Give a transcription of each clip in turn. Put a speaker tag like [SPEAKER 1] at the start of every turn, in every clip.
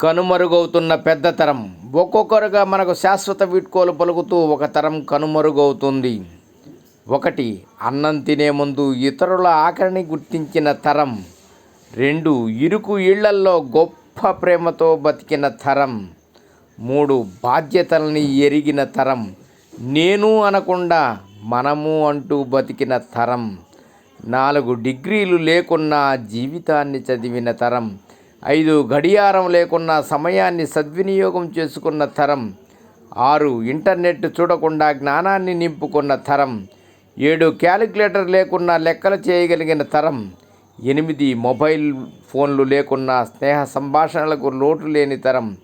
[SPEAKER 1] కనుమరుగవుతున్న పెద్ద తరం. ఒక్కొక్కరుగా మనకు శాశ్వత వీడ్కోలు పలుకుతూ ఒక తరం కనుమరుగవుతుంది. ఒకటి అన్నం తినే ముందు ఇతరుల ఆకలిని గుర్తించిన తరం. రెండు ఇరుకు ఇళ్ళల్లో గొప్ప ప్రేమతో బతికిన తరం. మూడు బాధ్యతల్ని ఎరిగిన తరం. నేను అనకుండా మనము అంటూ బతికిన తరం. నాలుగు డిగ్రీలు లేకున్నా జీవితాన్ని చదివిన తరం. ఐదు గడియారం లేకున్నా సమయాన్ని సద్వినియోగం చేసుకున్న తరం. ఆరు ఇంటర్నెట్ చూడకుండా జ్ఞానాన్ని నింపుకున్న తరం. ఏడు క్యాలిక్యులేటర్ లేకున్నా లెక్కలు చేయగలిగిన తరం. ఎనిమిది మొబైల్ ఫోన్లు లేకున్నా స్నేహ సంభాషణలకు లోటు లేని తరం.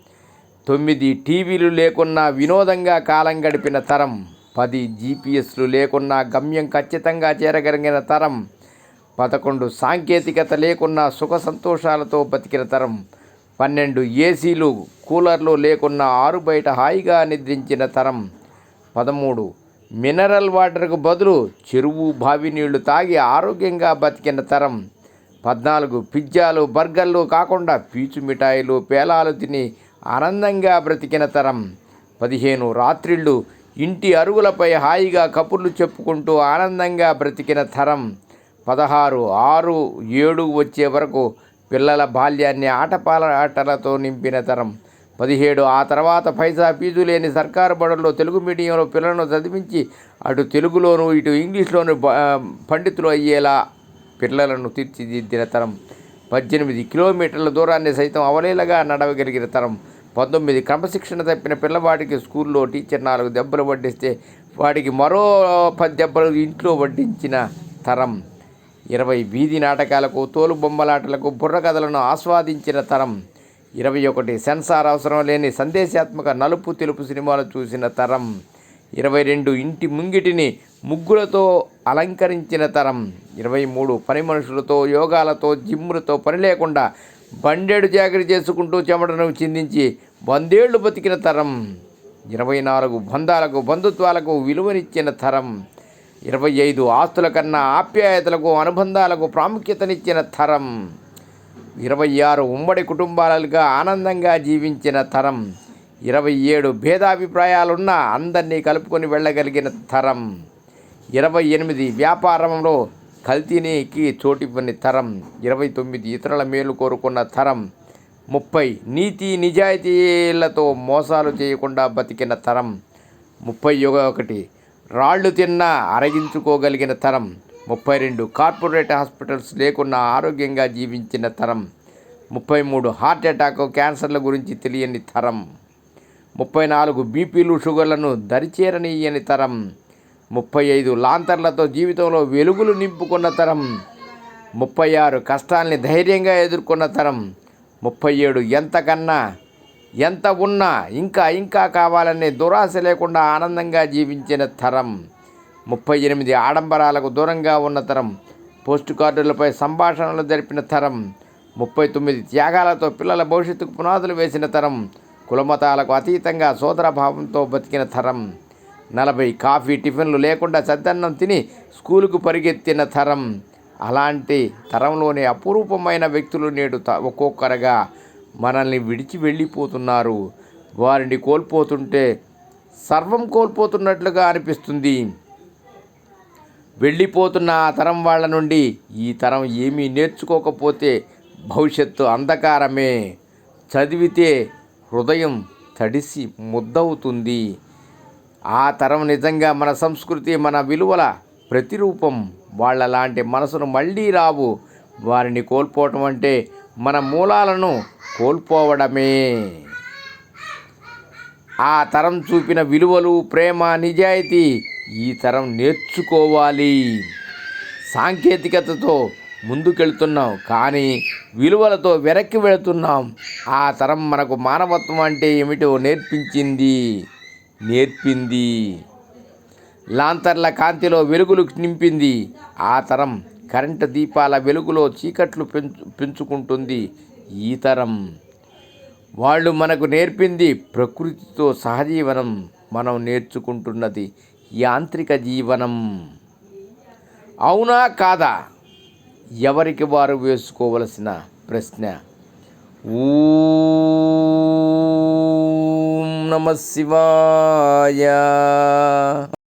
[SPEAKER 1] తొమ్మిది టీవీలు లేకున్నా వినోదంగా కాలం గడిపిన తరం. పది జీపీఎస్లు లేకున్నా గమ్యం ఖచ్చితంగా చేరగలిగిన తరం. పదకొండు సాంకేతికత లేకున్నా సుఖ సంతోషాలతో బతికిన తరం పన్నెండు ఏసీలు కూలర్లు లేకున్నా ఆరు బయట హాయిగా నిద్రించిన తరం పదమూడు మినరల్ వాటర్కు బదులు చెరువు బావి నీళ్ళు తాగి ఆరోగ్యంగా బతికిన తరం పద్నాలుగు పిజ్జాలు బర్గర్లు కాకుండా పీచు మిఠాయిలు పేలాలు తిని ఆనందంగా బ్రతికిన తరం పదిహేను రాత్రిళ్ళు ఇంటి అరుగులపై హాయిగా కబుర్లు చెప్పుకుంటూ ఆనందంగా బ్రతికిన తరం పదహారు ఆరు ఏడు వచ్చే వరకు పిల్లల బాల్యాన్ని ఆటపాల ఆటలతో నింపిన తరం. పదిహేడు ఆ తర్వాత పైసా ఫీజు లేని సర్కారు బడుల్లో తెలుగు మీడియంలో పిల్లలను చదివించి అటు తెలుగులోను ఇటు ఇంగ్లీష్లోను పండితులు అయ్యేలా పిల్లలను తీర్చిదిద్దిన తరం. పద్దెనిమిది కిలోమీటర్ల దూరాన్ని సైతం అవలీలగా నడవగలిగిన తరం. పంతొమ్మిది క్రమశిక్షణ తప్పిన పిల్లవాడికి స్కూల్లో టీచర్ నాలుగు దెబ్బలు వడ్డిస్తే వాడికి మరో పది దెబ్బలు ఇంట్లో వడ్డించిన తరం. ఇరవై వీధి నాటకాలకు తోలుబొమ్మలాటలకు బుర్రకథలను ఆస్వాదించిన తరం. ఇరవై ఒకటి సెన్సార్ అవసరం లేని సందేశాత్మక నలుపు తెలుపు సినిమాలు చూసిన తరం. ఇరవై రెండు ఇంటి ముంగిటిని ముగ్గులతో అలంకరించిన తరం. ఇరవై మూడు పని మనుషులతో యోగాలతో జిమ్ములతో పని లేకుండా బండేడు జాగ్రత్త చేసుకుంటూ చెమటను చిందించి వందేళ్ళు బతికిన తరం. ఇరవై నాలుగు బంధాలకు బంధుత్వాలకు విలువనిచ్చిన తరం. ఇరవై ఐదు ఆస్తుల కన్నా ఆప్యాయతలకు అనుబంధాలకు ప్రాముఖ్యతనిచ్చిన తరం. ఇరవై ఆరు ఉమ్మడి కుటుంబాలుగా ఆనందంగా జీవించిన తరం. ఇరవై ఏడు భేదాభిప్రాయాలున్న అందరినీ కలుపుకొని వెళ్ళగలిగిన తరం. ఇరవై ఎనిమిది వ్యాపారంలో కల్తీనికి చోటివ్వని తరం. ఇరవై తొమ్మిది ఇతరుల మేలు కోరుకున్న తరం. ముప్పై నీతి నిజాయితీలతో మోసాలు చేయకుండా బతికిన తరం. ముప్పై ఒకటి రాళ్ళు తిన్నా అరగించుకోగలిగిన తరం ముప్పై రెండు కార్పొరేట్ హాస్పిటల్స్ లేకున్నా ఆరోగ్యంగా జీవించిన తరం ముప్పై మూడు హార్ట్ అటాక్ క్యాన్సర్ల గురించి తెలియని తరం ముప్పై నాలుగు బీపీలు షుగర్లను దరిచేరనీయని తరం ముప్పై ఐదు లాంతర్లతో జీవితంలో వెలుగులు నింపుకున్న తరం ముప్పై ఆరు కష్టాల్ని ధైర్యంగా ఎదుర్కొన్న తరం ముప్పై ఏడు ఎంతకన్నా ఎంత ఉన్నా ఇంకా ఇంకా కావాలనే దురాశ లేకుండా ఆనందంగా జీవించిన తరం. ముప్పై ఎనిమిది ఆడంబరాలకు దూరంగా ఉన్న తరం. పోస్ట్ కార్డులపై సంభాషణలు జరిపిన తరం. ముప్పై తొమ్మిది త్యాగాలతో పిల్లల భవిష్యత్తుకు పునాదులు వేసిన తరం. కులమతాలకు అతీతంగా సోదరభావంతో బతికిన తరం. నలభై కాఫీ టిఫిన్లు లేకుండా సద్దన్నం తిని స్కూలుకు పరిగెత్తిన తరం. అలాంటి తరంలోని అపురూపమైన వ్యక్తులు నేడు త- ఒక్కొక్కరుగా మనల్ని విడిచి వెళ్ళిపోతున్నారు. వారిని కోల్పోతుంటే సర్వం కోల్పోతున్నట్లుగా అనిపిస్తుంది. వెళ్ళిపోతున్న ఆ తరం వాళ్ళ నుండి ఈ తరం ఏమీ నేర్చుకోకపోతే భవిష్యత్తు అంధకారమే. చదివితే హృదయం తడిసి ముద్దవుతుంది. ఆ తరం నిజంగా మన సంస్కృతి మన విలువల ప్రతిరూపం. వాళ్ళ లాంటి మనసును మళ్ళీ రావు. వారిని కోల్పోవటం అంటే మన మూలాలను కోల్పోవడమే. ఆ తరం చూపిన విలువలు ప్రేమ నిజాయితీ ఈ తరం నేర్చుకోవాలి. సాంకేతికతతో ముందుకెళ్తున్నాం కానీ విలువలతో వెనక్కి వెళుతున్నాం. ఆ తరం మనకు మానవత్వం అంటే ఏమిటో నేర్పించింది. నేర్పింది. లాంతర్ల కాంతిలో వెలుగులు నింపింది. ఆ తరం కరెంటు దీపాల వెలుగులో చీకట్లు పెంచు పెంచుకుంటుంది ఈ తరం. వాళ్ళు మనకు నేర్పింది ప్రకృతితో సహజీవనం మనం నేర్చుకుంటున్నది యాంత్రిక జీవనం. అవునా కాదా? ఎవరికి వారు వేసుకోవలసిన ప్రశ్న? ఊ నమ శివాయ.